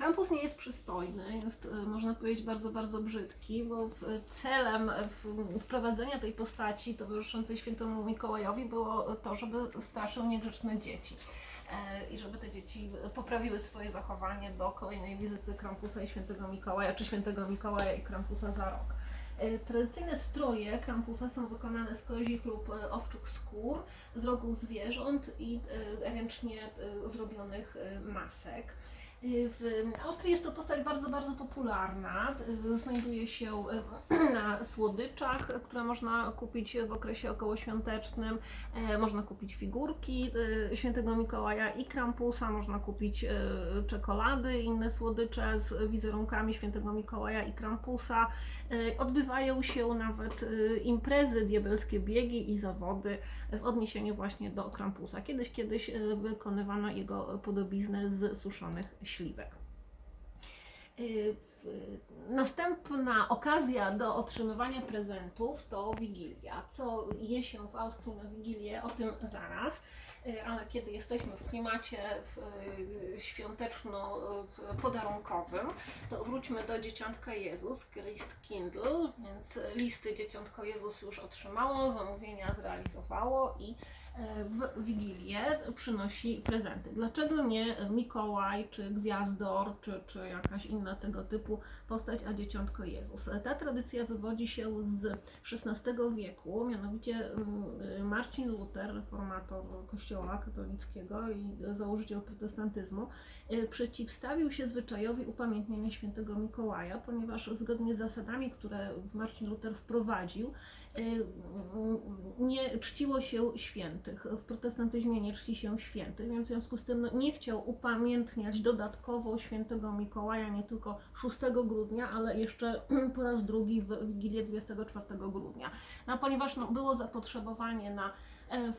Kampus nie jest przystojny, jest e, można powiedzieć bardzo, bardzo brzydki, bo celem w- wprowadzenia tej postaci towarzyszącej świętemu Mikołajowi było to, żeby straszył niegrzeczne dzieci. E, I żeby te dzieci poprawiły swoje zachowanie do kolejnej wizyty Krampusa i świętego Mikołaja, czy świętego Mikołaja i Krampusa za rok. E, Tradycyjne stroje Krampusa są wykonane z kozich lub e, owczych skór, z rogów zwierząt i e, ręcznie e, zrobionych e, masek. E, W Austrii jest to postać bardzo, bardzo popularna. E, Znajduje się e, na słodyczach, które można kupić w okresie okołoświątecznym. E, Można kupić figurki świętego Mikołaja i Krampusa, można kupić czekolady i inne słodycze z wizerunkami świętego Mikołaja i Krampusa. E, Odbywają się nawet imprezy, diabelskie biegi i zawody w odniesieniu właśnie do Krampusa. Kiedyś, kiedyś wykonywano jego podobiznę z suszonych śliwek. Następna okazja do otrzymywania prezentów to Wigilia. Co je się w Austrii na Wigilię, o tym zaraz. Y, Ale kiedy jesteśmy w klimacie y, świąteczno-podarunkowym, to wróćmy do Dzieciątka Jezus, Christ Kindle, więc listy Dzieciątko Jezus już otrzymało, zamówienia zrealizowało i e, w Wigilię przynosi prezenty. Dlaczego nie Mikołaj, czy Gwiazdor, czy, czy jakaś inna tego typu postać, a Dzieciątko Jezus? Ta tradycja wywodzi się z XVI wieku, mianowicie mm, Marcin Luther, reformator Kościoła katolickiego i założyciel protestantyzmu, e, przeciwstawił się zwyczajowi upamiętnienia świętego Mikołaja, ponieważ zgodnie z zasadami, które Marcin Luther wprowadził, y, nie czciło się świętych. W protestantyzmie nie czci się świętych, więc w związku z tym no, nie chciał upamiętniać dodatkowo świętego Mikołaja nie tylko 6 grudnia, ale jeszcze po raz drugi w Wigilię 24 grudnia. No, ponieważ no, było zapotrzebowanie na e,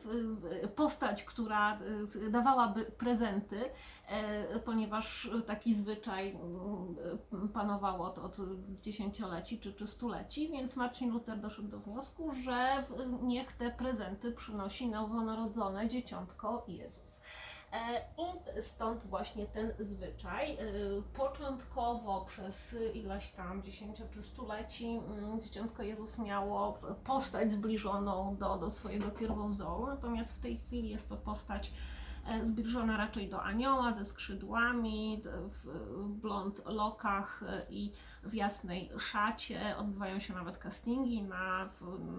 postać, która e, dawałaby prezenty, e, ponieważ taki zwyczaj mm, panował od, od dziesięcioleci czy, czy stuleci, więc Marcin Luther doszedł do wniosku, że niech te prezenty przynosi nowonarodzone dzieciątko Jezus. I stąd właśnie ten zwyczaj. E, Początkowo przez ileś tam dziesięcio czy stuleci mm, dzieciątko Jezus miało postać zbliżoną do, do swojego pierwowzoru, natomiast w tej chwili jest to postać zbliżona raczej do anioła ze skrzydłami, w, blond lokach e, i w jasnej szacie. Odbywają się nawet castingi na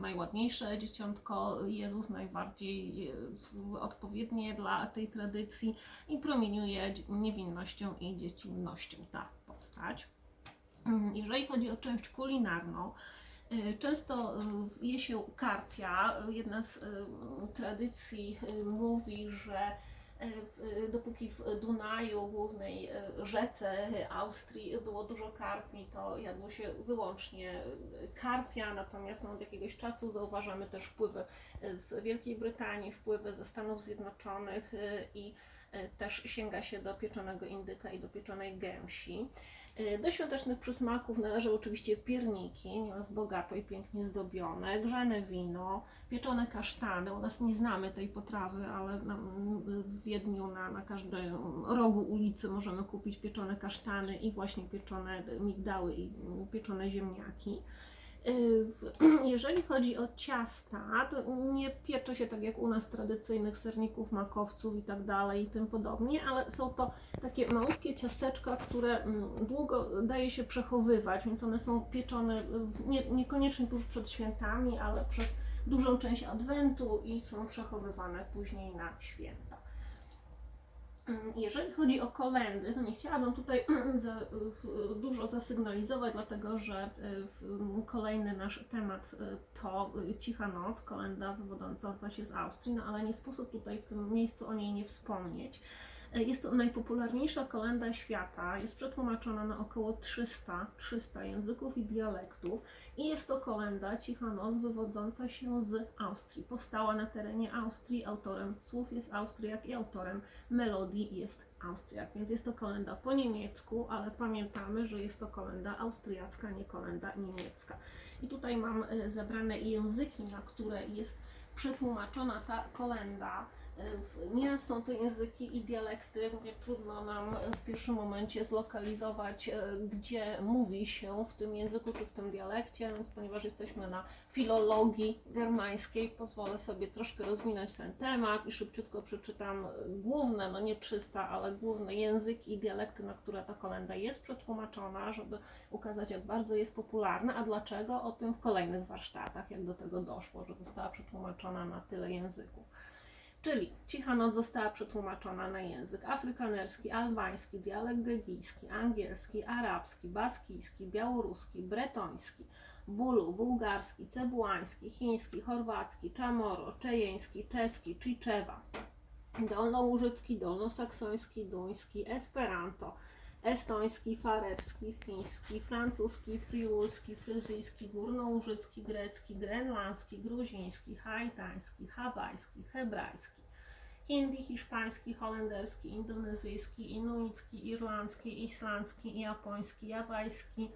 najładniejsze dzieciątko Jezus, najbardziej e, odpowiednie dla tej tradycji i promieniuje niewinnością i dziecinnością ta postać. Mm, Jeżeli chodzi o część kulinarną, Często y, je się karpia. Jedna z y, tradycji mówi, że dopóki w Dunaju, głównej rzece Austrii, było dużo karpi, to jadło się wyłącznie karpia, natomiast no, od jakiegoś czasu zauważamy też wpływy z Wielkiej Brytanii, wpływy ze Stanów Zjednoczonych i też sięga się do pieczonego indyka i do pieczonej gęsi. Y, Do świątecznych przysmaków należą oczywiście pierniki, nieraz bogato i pięknie zdobione, grzane wino, pieczone kasztany. U nas nie znamy tej potrawy, ale w Wiedniu na, na każdym rogu ulicy możemy kupić pieczone kasztany i właśnie pieczone migdały i pieczone ziemniaki. Y, Jeżeli chodzi o ciasta, to nie piecze się tak jak u nas tradycyjnych serników, makowców i tak dalej i tym podobnie, ale są to takie malutkie ciasteczka, które mm, długo daje się przechowywać, więc one są pieczone nie, niekoniecznie tuż przed świętami, ale przez dużą część adwentu i są przechowywane później na święta. Jeżeli chodzi o kolendy, to nie chciałabym tutaj za, dużo zasygnalizować, dlatego że w- kolejny nasz temat y, to Cicha Noc, kolenda wywodząca się z Austrii, no ale nie sposób tutaj w tym miejscu o niej nie wspomnieć. Jest to najpopularniejsza kolenda świata, jest przetłumaczona na około 300, 300 języków i dialektów i jest to kolenda Cicha Noc wywodząca się z Austrii. Powstała na terenie Austrii, autorem słów jest Austriak i autorem melodii jest Austriak, więc jest to kolenda po niemiecku, ale pamiętamy, że jest to kolenda austriacka, nie kolenda niemiecka. I tutaj mam e, zebrane języki, na które jest przetłumaczona ta kolenda. Nieraz są to języki i dialekty, gdzie trudno nam w pierwszym momencie zlokalizować, e, gdzie mówi się w tym języku czy w tym dialekcie, więc ponieważ jesteśmy na filologii germańskiej, pozwolę sobie troszkę rozwinąć ten temat i szybciutko przeczytam e, główne, no nie 300, ale główne języki i dialekty, na które ta kolenda jest przetłumaczona, żeby ukazać, jak bardzo jest popularna, a dlaczego, o tym w kolejnych warsztatach, jak do tego doszło, że została przetłumaczona na tyle języków. Czyli Cicha Noc została przetłumaczona na język afrykanerski, albański, dialekt gegijski, angielski, arabski, baskijski, białoruski, bretoński, bulu, bułgarski, cebułański, chiński, chorwacki, czamoro, czejeński, czeski, cziczewa, dolnołużycki, dolnosaksoński, duński, esperanto, estoński, farerski, fiński, francuski, friulski, fryzyjski, górnołużycki, grecki, grenlandzki, gruziński, haitański, hawajski, hebrajski, hindi, hiszpański, holenderski, indonezyjski, inuicki, irlandzki, islandzki, japoński, jawajski,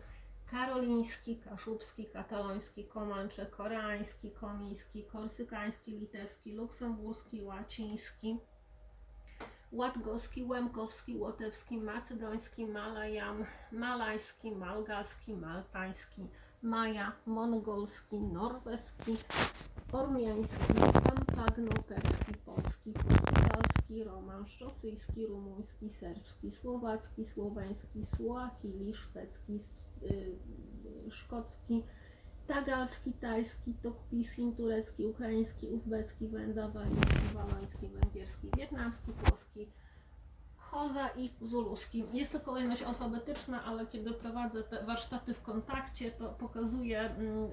karoliński, kaszubski, kataloński, komancze, koreański, komijski, korsykański, litewski, luksemburski, łaciński, łatgowski, łemkowski, łotewski, macedoński, malajam, malajski, malgaski, maltański, maja, mongolski, norweski, ormiański, pampagnoperski, polski, portugalski, romansz, rosyjski, rumuński, serbski, słowacki, słoweński, suahili, szwedzki, y, szkocki, tagalski, tajski, tokpisin, turecki, ukraiński, uzbecki, wenda, walijski, waloński, węgierski, wietnamski, włoski, koza i zuluski. Jest to kolejność alfabetyczna, ale kiedy prowadzę te warsztaty w kontakcie, to pokazuję, mm,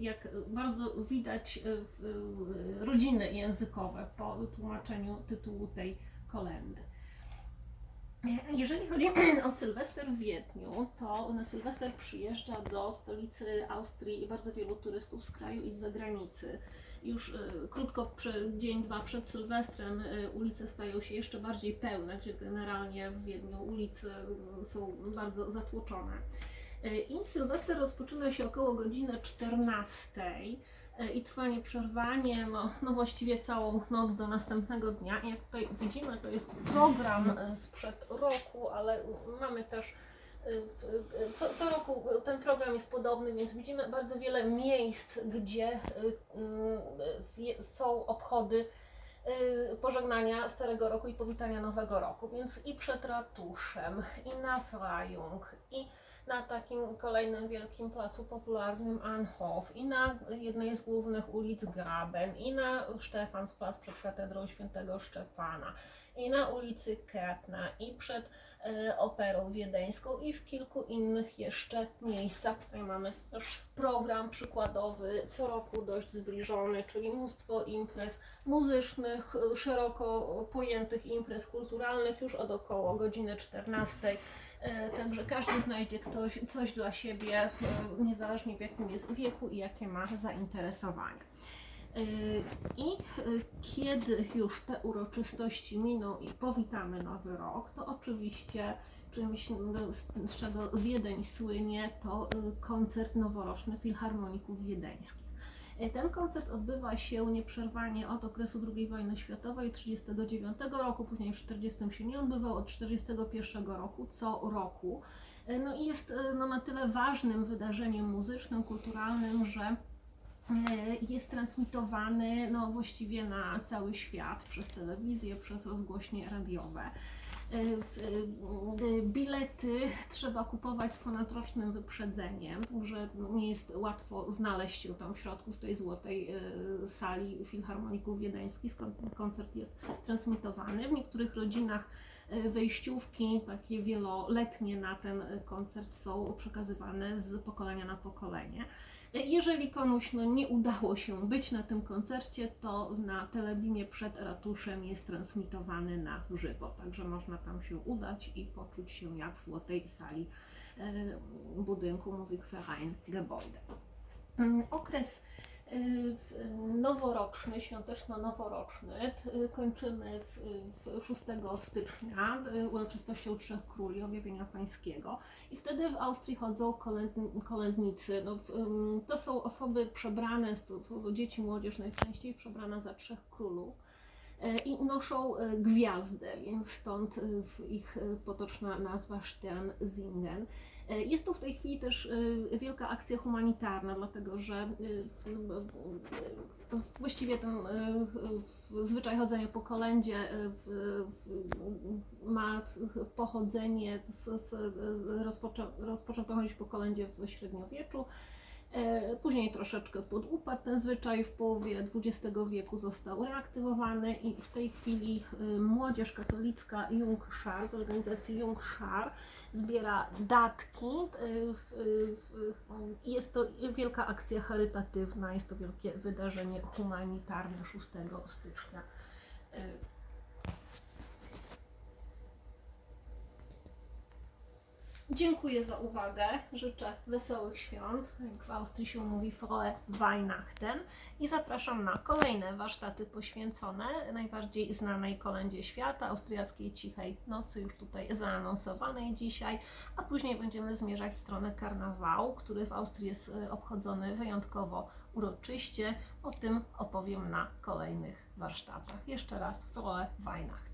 jak bardzo widać w- y, rodziny językowe po tłumaczeniu tytułu tej kolendy. Jeżeli chodzi o Sylwester w Wiedniu, to na Sylwester przyjeżdża do stolicy Austrii bardzo wielu turystów z kraju i z zagranicy. Już y, krótko, przed, dzień, dwa przed Sylwestrem y, ulice stają się jeszcze bardziej pełne, gdzie generalnie w Wiedniu ulice y, są bardzo zatłoczone. Y, I Sylwester rozpoczyna się około godziny 14 y, i trwa nieprzerwanie, no, no właściwie całą noc do następnego dnia. Jak tutaj widzimy, to jest program y, sprzed roku, ale mamy też y, co, co roku ten program jest podobny, więc widzimy bardzo wiele miejsc, gdzie są obchody pożegnania Starego Roku i powitania Nowego Roku, więc i przed ratuszem, i na Frajung, i na takim kolejnym wielkim placu popularnym Anhof, i na jednej z głównych ulic Graben, i na Stefansplatz przed katedrą świętego Szczepana, i na ulicy Kärtna, i przed e, Operą Wiedeńską, i w kilku innych jeszcze miejscach. Tutaj mamy też program przykładowy, co roku dość zbliżony, czyli mnóstwo imprez muzycznych, y, szeroko pojętych imprez kulturalnych już od około godziny 14. E, Także każdy znajdzie ktoś, coś dla siebie, w, niezależnie w jakim jest wieku i jakie ma zainteresowania. E, I e, kiedy już te uroczystości miną i powitamy Nowy Rok, to oczywiście czymś, no, z, czego Wiedeń słynie, to e, koncert noworoczny Filharmoników Wiedeńskich. Ten koncert odbywa się nieprzerwanie od okresu II wojny światowej, 1939 roku, później w 1940 się nie odbywał, od 1941 roku, co roku. No i jest no, na tyle ważnym wydarzeniem muzycznym, kulturalnym, że jest transmitowany no, właściwie na cały świat przez telewizję, przez rozgłośnie radiowe. W- e, Bilety trzeba kupować z ponadrocznym wyprzedzeniem, że nie jest łatwo znaleźć się tam w środku w tej złotej sali Filharmoników Wiedeńskich, skąd koncert jest transmitowany. W niektórych rodzinach wejściówki takie wieloletnie na ten koncert są przekazywane z pokolenia na pokolenie. Jeżeli komuś no, nie udało się być na tym koncercie, to na telebimie przed ratuszem jest transmitowany na żywo, także można tam się udać i poczuć się jak w złotej sali e, budynku Musikverein Gebäude. Mm, Okres noworoczny, świąteczno-noworoczny t- kończymy w, w 6 stycznia e, uroczystością Trzech Króli, objawienia pańskiego. I wtedy w Austrii chodzą kolędn- kolędnicy. No, to są osoby przebrane, to są dzieci, młodzież najczęściej przebrana za trzech królów. i noszą gwiazdę, więc stąd ich potoczna nazwa. E, Jest to w tej chwili też e, wielka akcja humanitarna, dlatego że e, e, właściwie ten e, e, zwyczaj chodzenia po kolędzie e, ma pochodzenie, z, z, rozpoczę, rozpoczęto chodzić po kolędzie w średniowieczu. E, Później troszeczkę podupadł ten zwyczaj, w połowie XX wieku został reaktywowany i w tej chwili e, młodzież katolicka Jungschar z organizacji Jungschar zbiera datki. w- w- w- Jest to wielka akcja charytatywna, jest to wielkie wydarzenie humanitarne 6 stycznia. Dziękuję za uwagę. Życzę wesołych świąt. Jak w Austrii się mówi Frohe Weihnachten. I zapraszam na kolejne warsztaty poświęcone najbardziej znanej kolędzie świata, austriackiej cichej nocy, już tutaj zaanonsowanej dzisiaj. A później będziemy zmierzać w stronę karnawału, który w Austrii jest e, obchodzony wyjątkowo uroczyście. O tym opowiem na kolejnych warsztatach. Jeszcze raz Frohe Weihnachten.